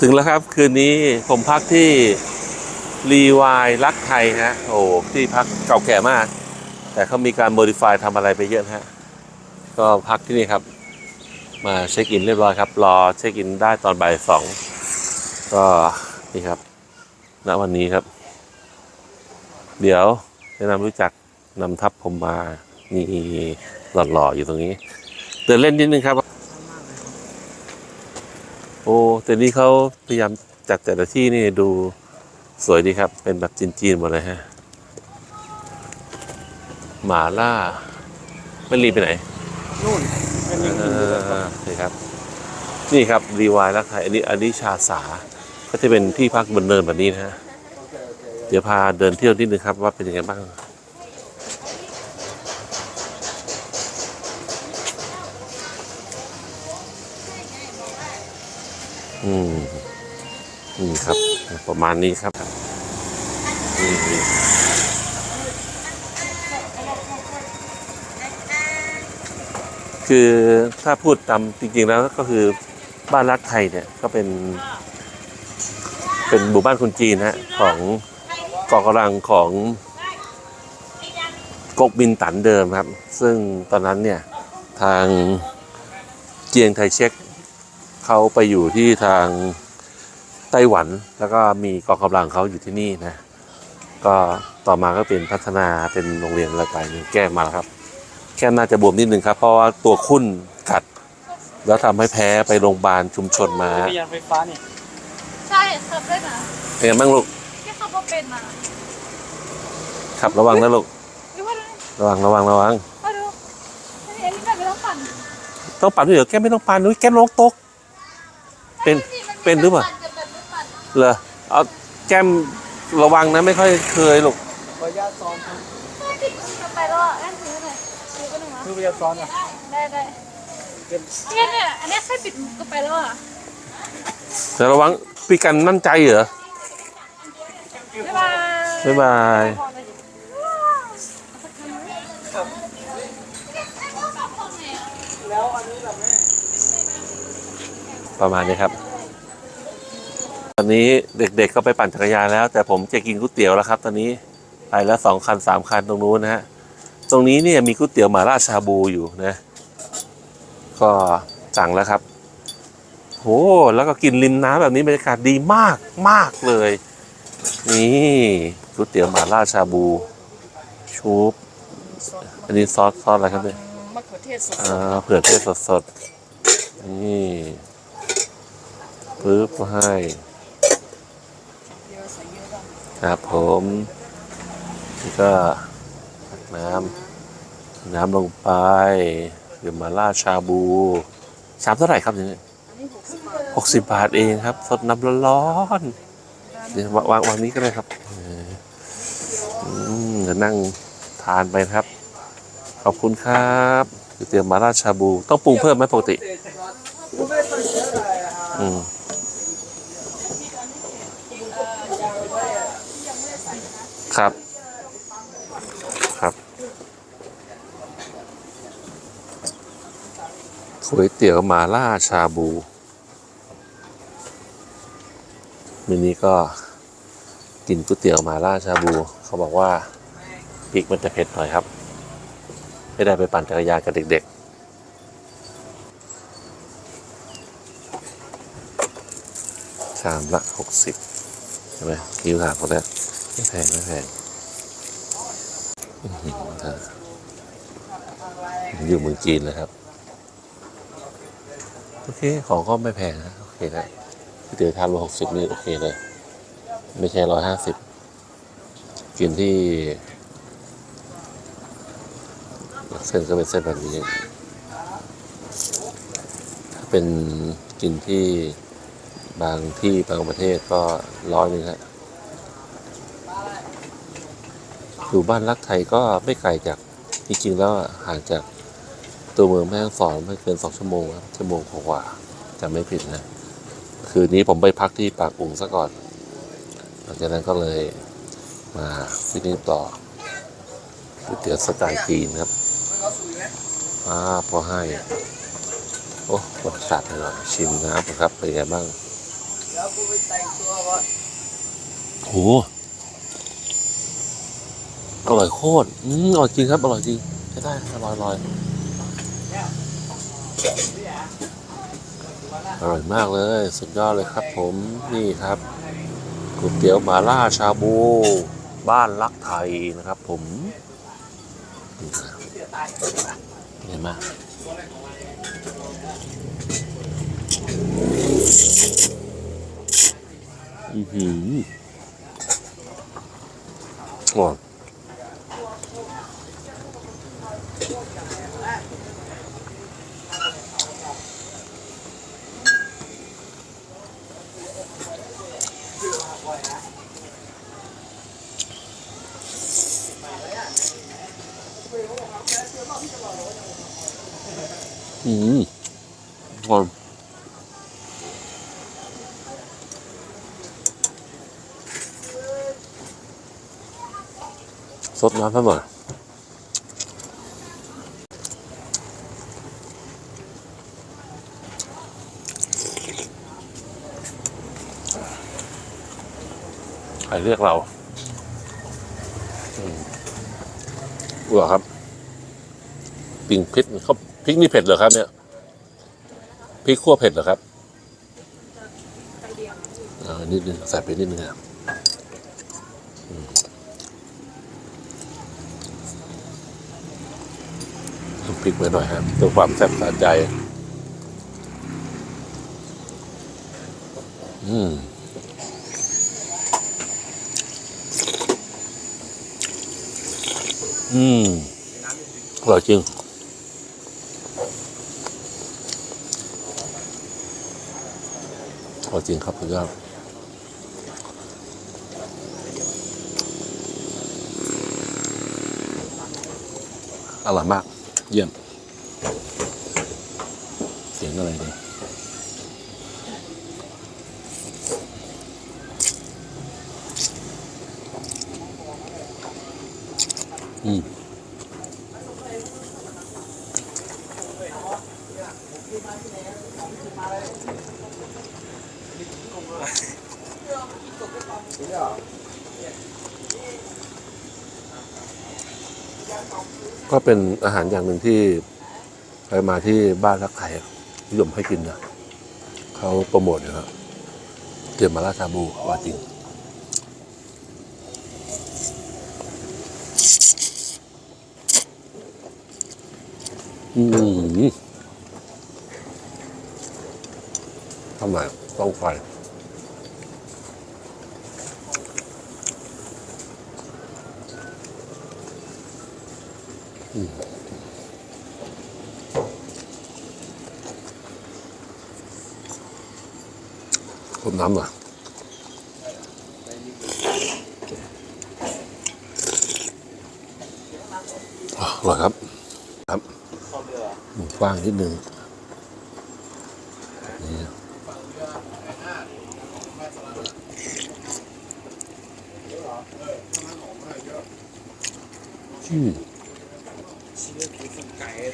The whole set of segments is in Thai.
ถึงแล้วครับคืนนี้ผมพักที่รีวายรักไทยฮะโอ้ที่พักเก่าแก่มาก แต่เขามีการโมดิฟายทำอะไรไปเยอะฮะ ก็พักที่นี่ครับ มาเช็คอินเรียบร้อยครับ รอเช็คอินได้ตอนบ่ายสองก็นี่ครับณวันนี้ครับ เดี๋ยวแนะนำรู้จักนำทัพผมมานี่หล่อๆอยู่ตรงนี้ เดินเล่นนิดนึงครับ อ้แต่นี่เขาพยายามจัดแต่ละที่นี่ดูสวยดีครับ เป็นแบบจีนๆหมดเลยฮะ หมาล่าไม่รีบไปไหนนู่นเป็นยังเออยู่อนี่ครับ นี่ครับรีวายรักไทยอันนี้อันนี้ชาสา ก็จะเป็นที่พักบนเนินแบบนี้นะฮะ เดี๋ยวพาเดินเที่ยวนิดนึงครับว่าเป็นยังไงบ้าง อืมนี่ครับ ประมาณนี้ครับนี่คือถ้าพูดตามจริงๆแล้วก็คือบ้านรักไทยเนี่ยก็เป็น เป็นหมู่บ้านคนจีนนะของกองกำลังของกกบินตันเดิมครับ ซึ่งตอนนั้นเนี่ยทางเจียงไทเช็ก เขาไปอยู่ที่ทางไต้หวัน แล้วก็มีกองกำลังเขาอยู่ที่นี่นะ ก็ต่อมาก็เป็นพัฒนาเป็นโรงเรียนอะไรไปนี่แก้มาแล้วครับ แค่น่าจะบวมนิดนึงครับ เพราะว่าตัวคุ้นกัด แล้วทำให้แพ้ไปโรงพยาบาลชุมชนมาจักรยานไฟฟ้านี่ใช่ขับได้นะเป็นไงบ้างลูกแค่ขับรถเป็นนะขับระวังนะลูกดูว่าดูระวังระวังระวังมาดูอันนี้อันนี้แบบไม่ต้องปั่นต้องปั่นด้วยเหรอแก้มไม่ต้องปั่นนุ้ยแก้มลงตก เป็นเป็นหรือเปล่าปั่นจะเป็นไม่ปั่นเหรอเอาแก้มระวังนะไม่ค่อยเคยลูกขออนุญาตซ้อนครับไม่ติดจะไปแล้วอะงั้นถือหน่อยถือไปหนึ่งนะคือพยายามซ้อนอะได้ได้เป็นเนี่ยเนี่ยอันนี้แค่ปิดก็ไปแล้วอะแต่ระวังพี่กันมั่นใจเหรอบ๊ายบายบ๊ายบาย พอเลย แล้วอันนี้แบบแม่ ประมาณนี้ครับ ตอนนี้เด็กๆก็ไปปั่นจักรยานแล้ว แต่ผมจะกินก๋วยเตี๋ยวแล้วครับ ตอนนี้ไปแล้วสองคันสามคันตรงนู้นนะฮะตรงนี้เนี่ยมีก๋วยเตี๋ยวหม่าล่าชาบูอยู่นะ ก็สั่งแล้วครับโหแล้วก็กินริมน้ำแบบนี้บรรยากาศดีมากมากเลย นี่ก๋วยเตี๋ยวหม่าล่าชาบูชุบอันนี้ซอสซอสอะไรครับเนี่ยมะเขือเทศสดอ่าเผือกเทศสดๆนี่ ปึ๊บให้อางครับผมนี่ก็น้ำน้ำลงไปเดี๋ยวมาล่าชาบูชามเท่าไหร่ครับเนี่ยอันนี้หกสิบบาทเองครับ สดน้ำร้อนๆเดี๋ยววางวางนี้ก็ได้ครับเดี๋ยวนั่งทานไปครับ ขอบคุณครับเตรียวมาล่าชาบู ต้องปรุงเพิ่มไหมปกติ อืม ครับ ครับก๋วยเตี๋ยวหมาล่าชาบู มินี้ก็กินก๋วยเตี๋ยวหมาล่าชาบู เขาบอกว่าพริกมันจะเผ็ดหน่อยครับ ไม่ได้ไปปั่นจักรยานกับเด็กๆชามละหกสิบใช่ไหมคิวหาคนแรก ไม่แพงไม่แพงอื้อหืออะอยู่เมืองจีนเลยครับ โอเค ของก็ไม่แพงนะโอเคนะก๋วยเตี๋ยวทานละหกสิบนี่โอเคเลย ไม่ใช่ร้อยห้าสิบกินที่ เส้นก็เป็นเส้นแบบนี้ถ้าเป็นกินที่บางที่บางประเทศก็ร้อยนึ่งฮะ อยู่บ้านรักไทยก็ไม่ไกลจากจริงๆแล้วอะห่างจากตัวเมืองแม่ฮ่องสอนไม่เกินสองชั่วโมงครับชั่วโมงกว่าๆจะไม่ผิดนะ คืนนี้ผมไปพักที่ปากอุ่งซะก่อน หลังจากนั้นก็เลยมาที่นี่ต่อก๋วยเตี๋ยวสไตล์จีนครับอ่าพอให้ โอ้รสชาติอร่อยชิมน้ำก่อนครับ เป็นไงบ้างยแล้วกูไปแต่งตัวก่อนโห อร่อยโคตรอืมอร่อยจริงครับ อร่อยจริงใช้ได้อร่อยอร่อยอร่อยมากเลย สุดยอดเลยครับผมนี่ครับก๋วยเตี๋ยวหมาล่าชาบู บ้านรักไทยนะครับ ผมเห็นไหมอือหืออร่อย อืมอร่อยสดน้ำซะหน่อยใครเรียกเราอืมเหรอครับ ปิงพริกเขาพริกนี่เผ็ดเหรอครับเนี่ยพริกขั่วเผ็ดเหรอครับอ่านิดนึงใส่ไปนิดนึงครับเพิ่มพริกไว้หน่อยครับเพื่อความแซ่บสะใจ อืมอืมอร่อยจริง อร่อยจริงครับสุดยอดอร่อยมาก เยี่ยม เสียงอะไรเนี่ยอืม ก็เป็นอาหารอย่างหนึ่งที่ใครมาที่บ้านรักไทยนิยมให้กินนะเขาโปรโมทอยู่ครับเตรียมมาลาชาบูว่าจริงอืมทำไมต้องไฟ ต้มน้ำหน่อยอะอร่อยครับ ครับหมูกว้างนิดนึงนี่อืม อื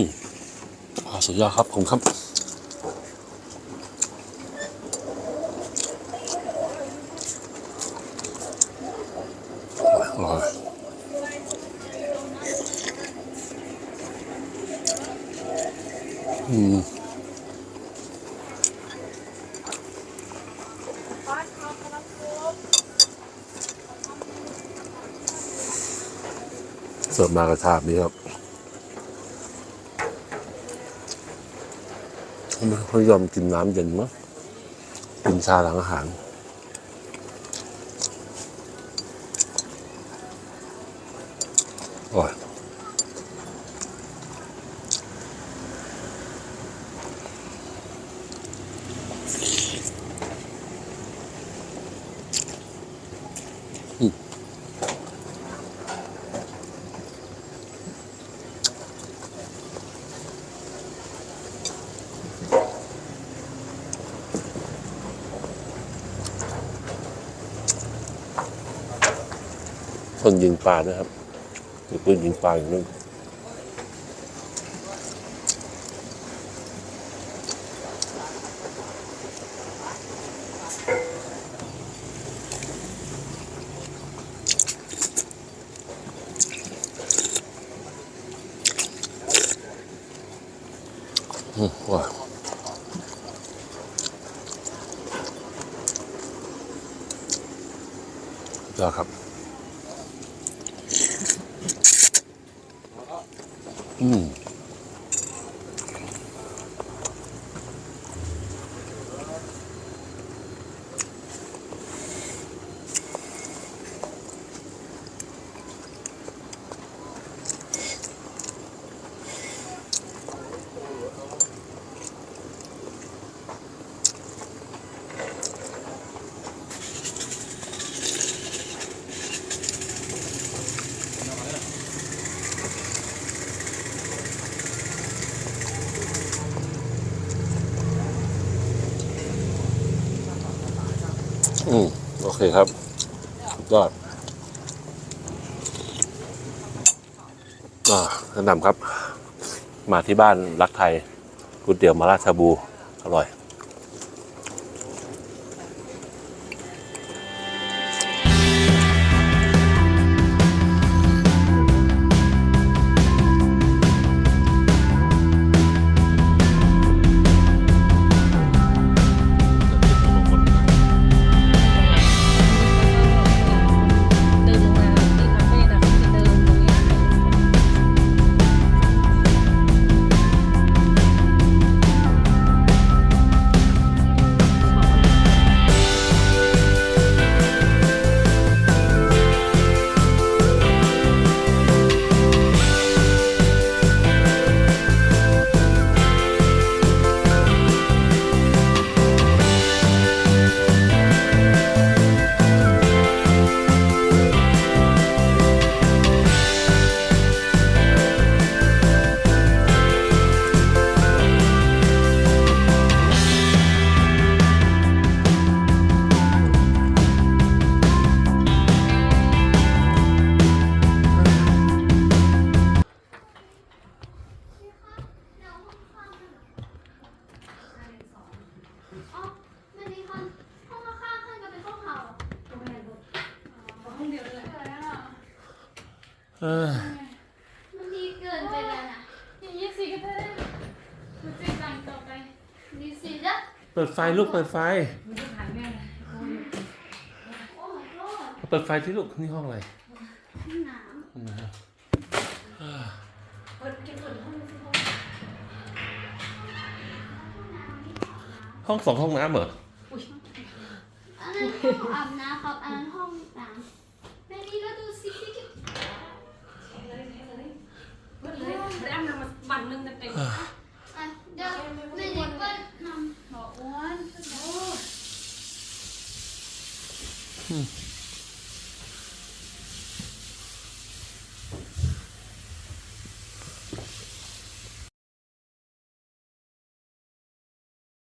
มอสุดยอดครับ ผมครับอร่อยอืม เสิร์ฟมากระชาบนี้ครับไม่ค่อยยอมกินน้ำเย็นมั้งกินชาหลังอาหารอร่อย นยิงปลาด้วยครับถือปืนยิงปลาอย่างนึงอืมว้าเดี๋ยวครับ อื อืม โอเคครับสุดยอดแนะนำครับ มาที่บ้านรักไทยก๋วยเตี๋ยวมาราชาบู อร่อย ปิดไฟลูกเปิดไฟ เปิดไฟที่ลูกนี่ห้องอะไรห้องสิห้องห้องสองห้องน้ำเหรอ